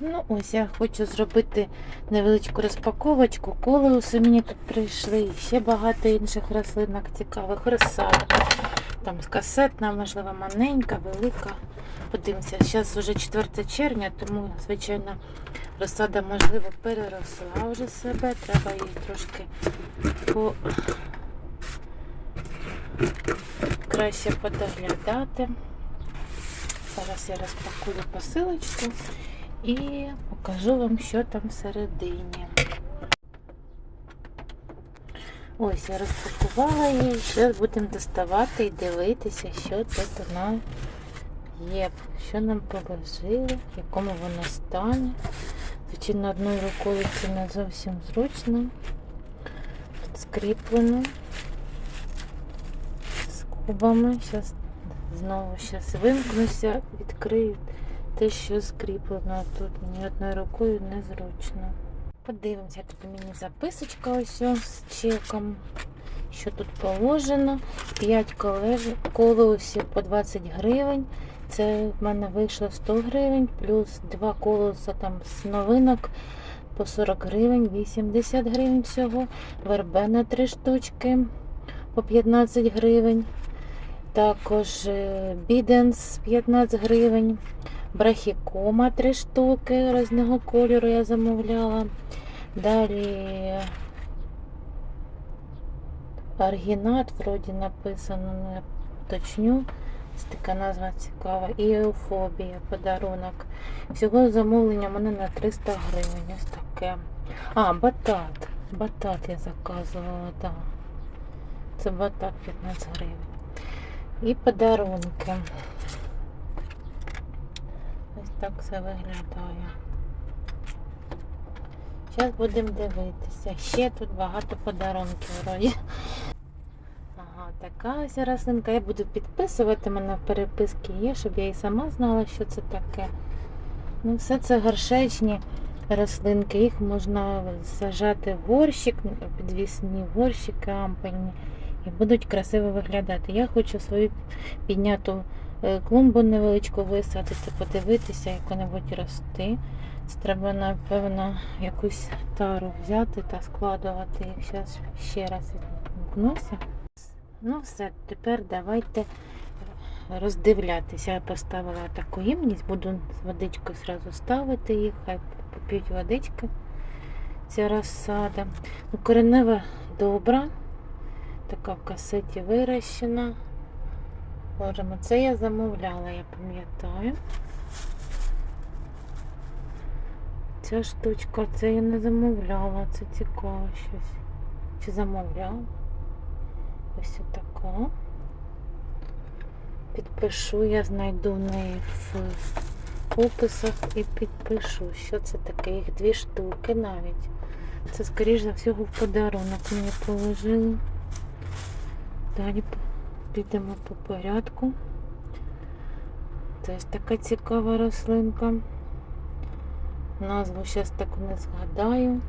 Ну, ось я хочу зробити невеличку розпаковочку. Колеуси мені тут прийшли. І ще багато інших рослинок цікавих. Розсада. Там касетна, можливо, маленька, велика. Подивимося, зараз вже 4 червня, тому, звичайно, розсада, можливо, переросла вже себе. Треба її трошки по... краще подоглядати. Зараз я розпакую посилочку і покажу вам, що там всередині. Ось я розпакувала її, зараз будемо доставати і дивитися, що тут вона є, що нам положили, в якому вона стані. Звичайно, одною рукою це не зовсім зручно. Тут скріплено з кубами. Зараз знову зараз вимкнуся, відкрию те, що скріплено тут. Мені одною рукою незручно. Подивимося, тут мені записочка ось з чеком. Що тут положено? 5 колеусів по 20 гривень. Це в мене вийшло 100 гривень, плюс 2 колеса там з новинок по 40 гривень, 80 гривень всього. Вербена 3 штучки по 15 гривень. Також е, біденс 15 гривень. Брахікома 3 штуки різного кольору я замовляла. Далі аргінат, вроді написано, ну точню. Це така назва цікава. І еуфобія, подарунок. Всього замовлення в мене на 300 гривень. Ось таке. А, батат. Батат я заказувала, так. Це батат 15 гривень. І подарунки. Так все виглядає. Зараз будемо дивитися. Ще тут багато подарунків. Ага, така ось рослинка. Я буду підписувати, мене в переписки є, щоб я і сама знала, що це таке. Ну, все це горшечні рослинки. Їх можна сажати в горщик, підвісні горщики ампельні. І будуть красиво виглядати. Я хочу свою підняту клумбу невеличку висадити, подивитися, як-небудь рости. Це треба, напевно, якусь тару взяти та складувати. Зараз ще раз відмкнуся. Ну все, тепер давайте роздивлятися. Я поставила таку ємність, буду з водичкою зразу ставити їх, хай поп'ють водички. Ця розсада. Ну, коренева добра. Така в касеті вирощена. Божемо, це я замовляла, я пам'ятаю. Ця штучка, це я не замовляла, це цікаво щось. Чи замовляла? Ось така. Підпишу, я знайду в неї в описах і підпишу, що це таке. Їх дві штуки навіть. Це, скоріш за всього, в подарунок мені положили. Далі підемо по порядку. Теж така цікава рослинка. Назву зараз так не згадаю.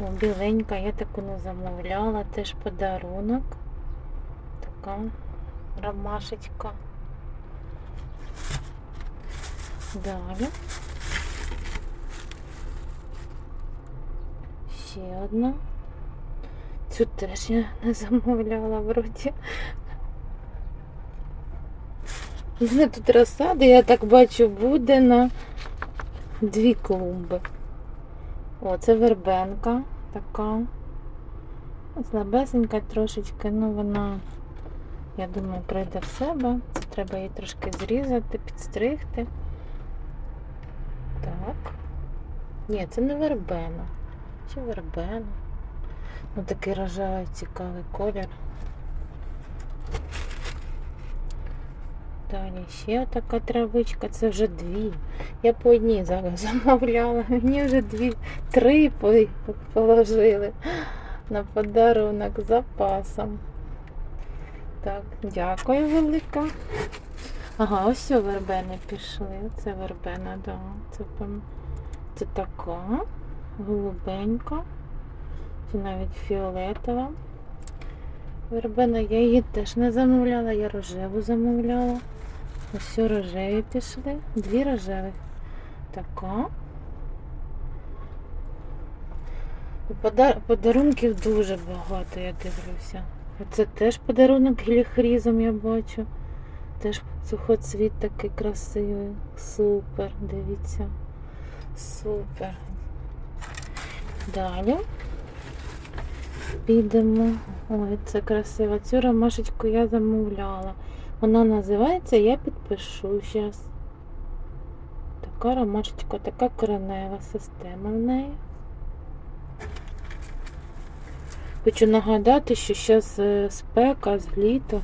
О, біленька, я таку не замовляла, теж подарунок. Така ромашечка. Далі. Ще одна. Цю теж я не замовляла вроді. Мене тут розсади, я так бачу, буде на дві клумби. О, це вербенка така. Слабесенька трошечки, ну вона, я думаю, прийде в себе. Це треба її трошки зрізати, підстригти. Так. Ні, це не вербена. Чи вербена? Ну такий рожевий цікавий колір. Далі ще така травичка, це вже дві. Я по одній зараз замовляла. Мені вже дві, три положили на подарунок з запасом. Так, дякую велика. Ага, ось вербени пішли. Це вербена, да. Це, це така голубенька. Чи навіть фіолетова. Вербена я її теж не замовляла, я рожеву замовляла. Ось рожеві пішли. Дві рожеві. Така. Подарунків дуже багато, я дивлюся. Оце теж подарунок геліхрізом я бачу. Теж сухоцвіт такий красивий. Супер, дивіться. Супер. Далі. Підемо. Ой, це красиво. Цю ромашечку я замовляла. Вона називається Я підпишу зараз. Така ромашечка, така коренева система в неї. Хочу нагадати, що зараз спека з літа,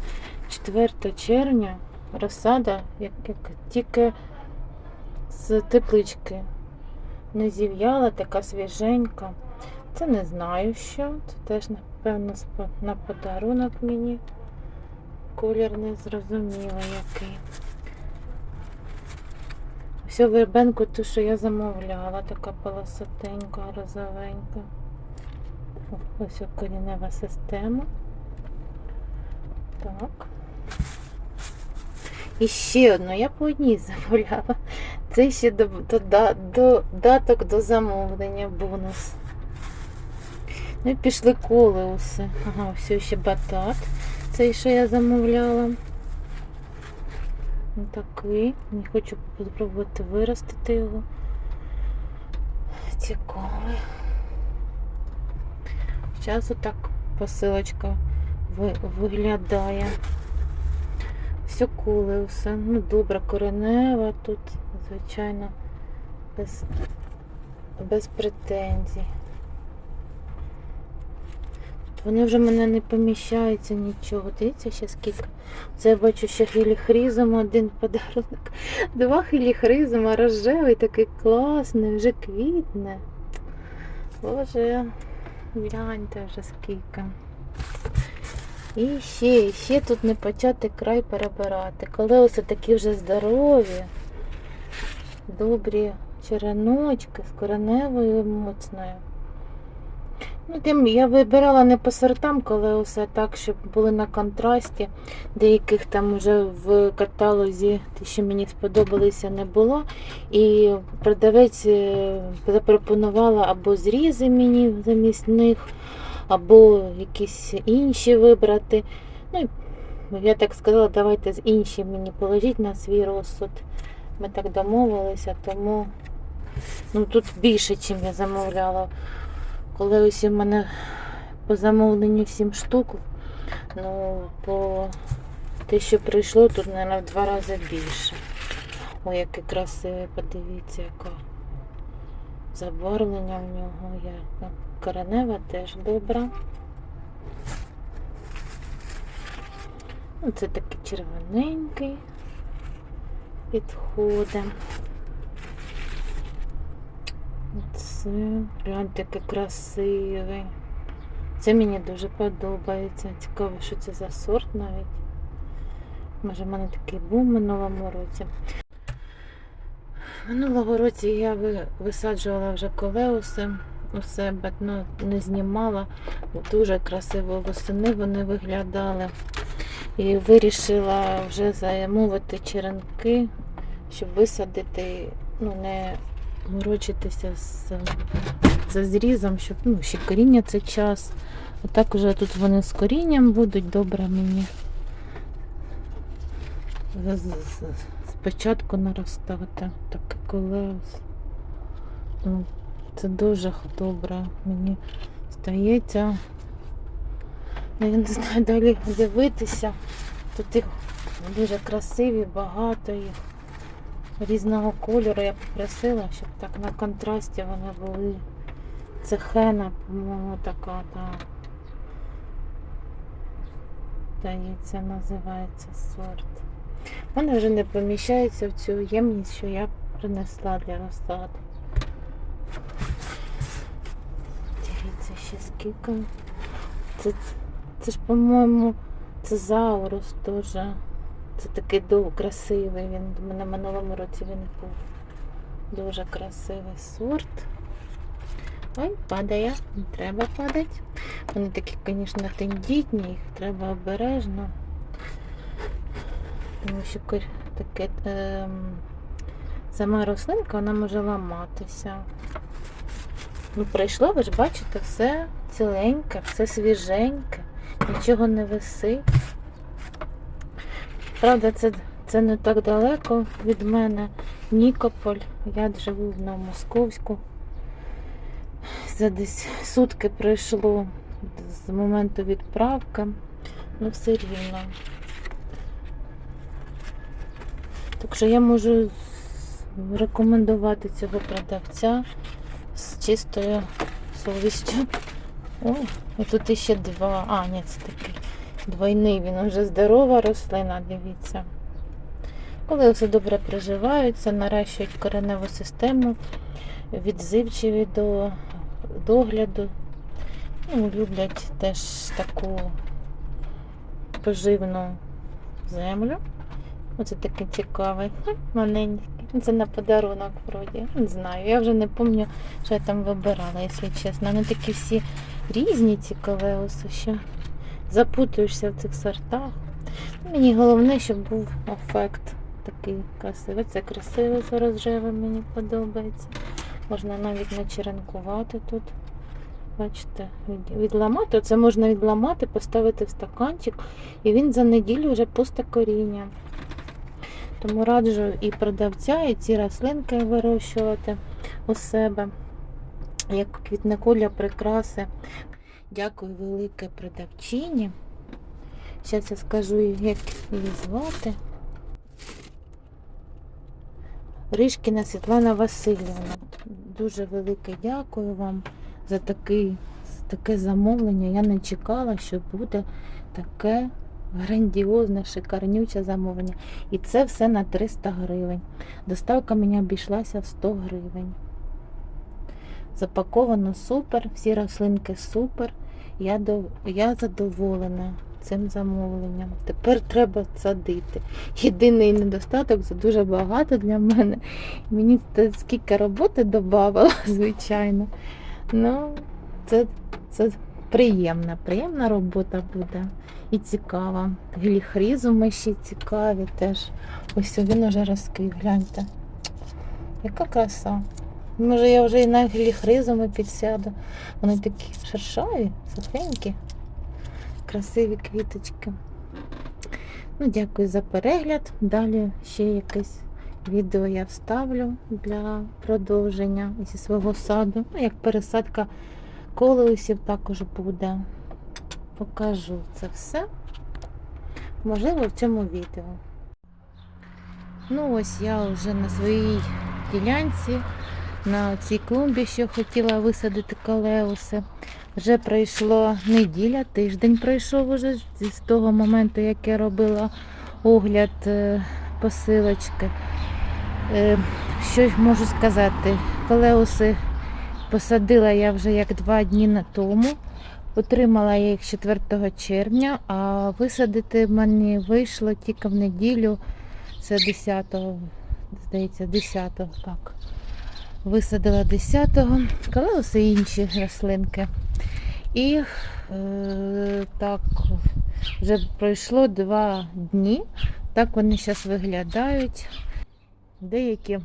4 червня, розсада, як, як тільки з теплички. Не зів'яла, така свіженька. Це не знаю що. Це теж, напевно, на подарунок мені. Колір не зрозуміло який. Всю вербенку ту, що я замовляла, така полосатенька, розовенька. Ось корінева система. Так. І ще одну, я по одній замовляла. Це ще до, до, до, додаток до замовлення бонус. Ну і пішли колеуси. Ага, все ще батат. Цей, що я замовляла. Ось Такий. Не хочу спробувати виростити його. Цікавий. Зараз отак посилочка ви- виглядає. Все. Ну, добре, коренева тут, звичайно, без, без претензій. Вони вже мене не поміщаються нічого. Дивіться, ще скільки. Це я бачу, що хіліхризом один подарунок. Два хіліхризома, рожевий, такий класний, вже квітне. Боже, гляньте вже скільки. І ще, і ще тут не почати край перебирати. Колеса такі вже здорові, добрі череночки з кореневою моцною. Ну, тим я вибирала не по сортам колеуса, а так, щоб були на контрасті. Деяких там вже в каталозі, що мені сподобалися, не було. І продавець е, запропонувала або зрізи мені замість них, або якісь інші вибрати. Ну, я так сказала, давайте з інші мені положіть на свій розсуд. Ми так домовилися, тому ну, тут більше, ніж я замовляла. Коли ось у мене по замовленню 7 штук, ну, по те, що прийшло, тут, мабуть, в два рази більше. Ой, яке красиве, подивіться, яке забарвлення в нього. є. Коренева теж добра. Ну, Це такий червоненький підходить. Це гляньте, який красивий. Це мені дуже подобається. Цікаво, що це за сорт навіть. Може, в мене такий був минулому році. Минулого році я висаджувала вже колеуси у себе, ну, не знімала. Дуже красиво восени вони виглядали. І вирішила вже замовити черенки, щоб висадити, ну, не морочитися з, з зрізом, щоб ну, ще коріння це час. А так уже тут вони з корінням будуть добре мені. Спочатку наростати таке колес. Ну, Це дуже добре мені стається. Ну, Я не знаю далі дивитися. Тут їх дуже красиві, багато їх різного кольору. Я попросила, щоб так на контрасті вони були. Це хена, по-моєму, така, так. Здається, називається сорт. Вони вже не поміщаються в цю ємність, що я принесла для розсади. Дивіться, ще скільки. Це, це ж, по-моєму, це заурус теж. Це такий дуже красивий. Він мене минулому році він був. Дуже красивий сорт. Ой, падає, не треба падати. Вони такі, звісно, тендітні, їх треба обережно. Тому що таке, ем, сама рослинка вона може ламатися. Ну, прийшло, ви ж бачите, все ціленьке, все свіженьке, нічого не висить. Правда, це, це не так далеко від мене. Нікополь. Я живу на Московську. За десь сутки пройшло з моменту відправки. Ну, все рівно. Так що я можу рекомендувати цього продавця з чистою совістю. О, тут іще два. А, ні, це такий двойний. Він вже здорова рослина, дивіться. Коли все добре приживаються, наращують кореневу систему, відзивчиві до догляду. Ну, люблять теж таку поживну землю. Оце такий цікавий, маленький. Це на подарунок вроді. Не знаю. Я вже не пам'ятаю, що я там вибирала, якщо чесно. Вони такі всі різні ці колеуси, що запутуєшся в цих сортах. Мені головне, щоб був ефект такий красивий. Це красивий з розжевим, мені подобається. Можна навіть начеренкувати тут. Бачите, відламати. Це можна відламати, поставити в стаканчик, і він за неділю вже пусте коріння. Тому раджу і продавця, і ці рослинки вирощувати у себе, як квітникуля прикраси. Дякую велике продавчині. Зараз я скажу, як її звати. Ришкіна Світлана Васильівна. Дуже велике дякую вам за такий, таке замовлення. Я не чекала, що буде таке грандіозне, шикарнюче замовлення. І це все на 300 гривень. Доставка мені обійшлася в 100 гривень. Запаковано супер, всі рослинки супер. Я, до, я задоволена цим замовленням. Тепер треба садити. Єдиний недостаток це дуже багато для мене. Мені скільки роботи додавало, звичайно. Ну, це, це приємна, приємна робота буде і цікава. Гліхрізуми ще цікаві теж. Ось він уже розкрив, гляньте. Яка краса. Може я вже і на гліхризуми підсяду. Вони такі шершаві, сухенькі, красиві квіточки. Ну, дякую за перегляд. Далі ще якесь відео я вставлю для продовження зі свого саду. Ну, як пересадка колеусів також буде. Покажу це все. Можливо, в цьому відео. Ну, ось я вже на своїй ділянці, на цій клумбі, що хотіла висадити калеуси. Вже пройшло неділя, тиждень пройшов уже з того моменту, як я робила огляд е, посилочки. Е, Що можу сказати? Калеуси посадила я вже як два дні на тому. Отримала я їх 4 червня, а висадити мені вийшло тільки в неділю, це 10-го, здається, 10-го, так. Висадила 10-го, калеуси і інші рослинки. І е, так, вже пройшло два дні. Так вони зараз виглядають. Деякі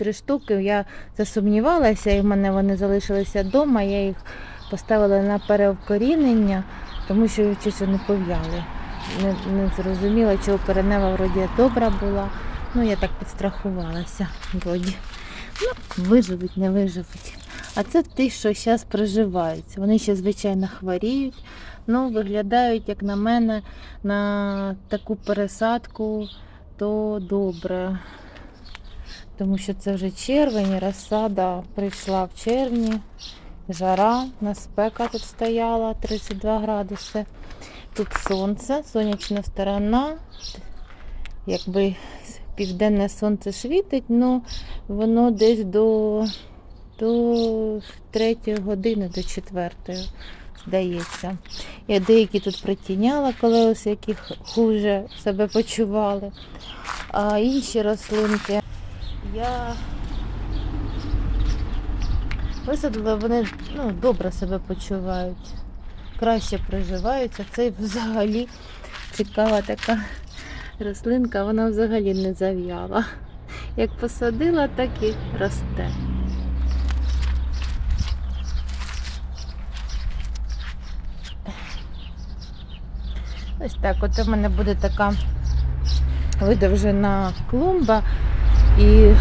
три штуки я засумнівалася, і в мене вони залишилися вдома. Я їх поставила на перевкорінення, тому що щось вони пов'яли. Не, не зрозуміла, чого коренева вроді добра була. Ну, я так підстрахувалася вроді. Ну, виживуть, не виживуть. А це ті, що зараз проживаються. Вони ще, звичайно, хворіють. Ну, виглядають, як на мене, на таку пересадку, то добре. Тому що це вже червень, розсада прийшла в червні, жара, на спека тут стояла 32 градуси. Тут сонце, сонячна сторона. Якби південне сонце світить, але воно десь до, до 3 години, до 4, здається. Я деякі тут притіняла колеса, які х- хуже себе почували. А інші рослинки я висадила, вони ну, добре себе почувають. краще приживаються. Це взагалі цікава така рослинка, вона взагалі не зав'яла. Як посадила, так і росте. Ось так, от у мене буде така видовжена клумба, і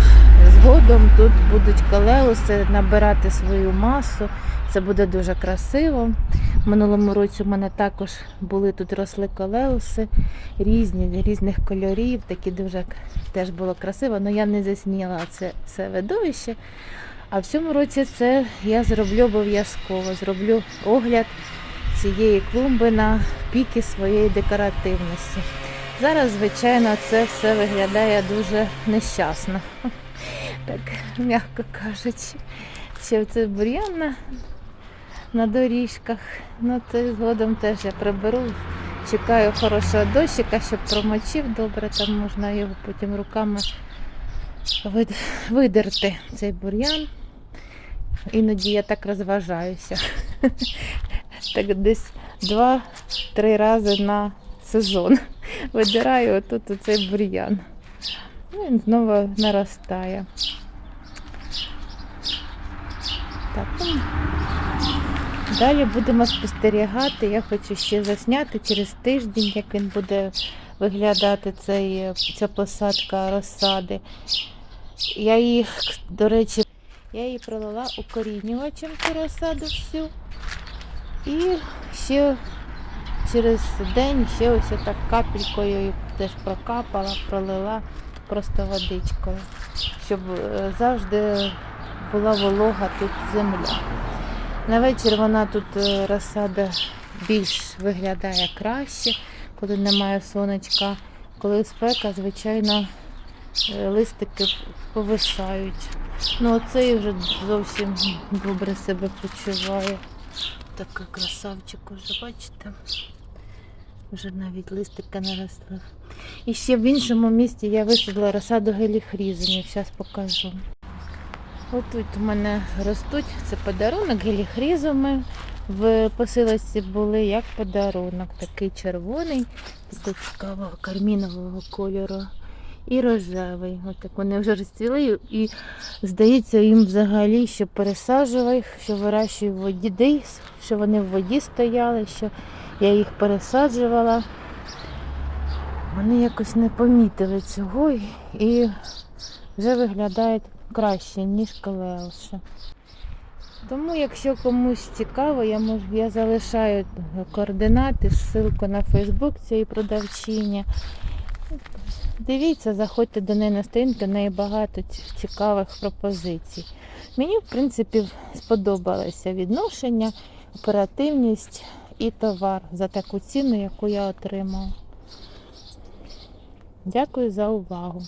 згодом тут будуть калеуси набирати свою масу. Це буде дуже красиво. Минулому році у мене також були тут росли колеуси різні, різних кольорів, такі дуже теж було красиво, але я не засніла це, це видовище. А в цьому році це я зроблю обов'язково. Зроблю огляд цієї клумби на піки своєї декоративності. Зараз, звичайно, це все виглядає дуже нещасно, так м'яко кажучи. Ще це бур'ян на, на доріжках. Ну, це згодом теж я приберу. Чекаю хорошого дощика, щоб промочив добре, там можна його потім руками видерти цей бур'ян. Іноді я так розважаюся. Так десь два-три рази на сезон. Видираю отут оцей бур'ян. Ну, Він знову наростає. Так, ну, далі будемо спостерігати. Я хочу ще засняти через тиждень, як він буде виглядати цей, ця посадка розсади. Я її, до речі, я її пролила укорінювачем цю розсаду всю. І ще через день ще ось так капелькою теж прокапала, пролила просто водичкою, щоб е, завжди була волога тут земля. На вечір вона тут е, розсада більш виглядає краще, коли немає сонечка. Коли спека, звичайно, е, листики повисають. Ну оцей вже зовсім добре себе почуває. Такий красавчик уже, бачите? Вже навіть листики наросли. І ще в іншому місці я висадила розсаду геліхрізумів. Зараз покажу. Отут у мене ростуть, це подарунок, геліхрізуми. В посилості були як подарунок. Такий червоний, такий цікавого кармінового кольору. І рожевий. От так вони вже розцвіли. І здається, їм взагалі, що пересаджував їх, що вирощую в воді, що вони в воді стояли, що я їх пересаджувала. Вони якось не помітили цього і- вже виглядають краще, ніж колеуси. Тому, якщо комусь цікаво, я можу, я залишаю координати, ссылку на Фейсбук цієї продавчині. Дивіться, заходьте до неї на сторінку, в неї багато цікавих пропозицій. Мені, в принципі, сподобалося відношення, оперативність і товар за таку ціну, яку я отримала. Дякую за увагу.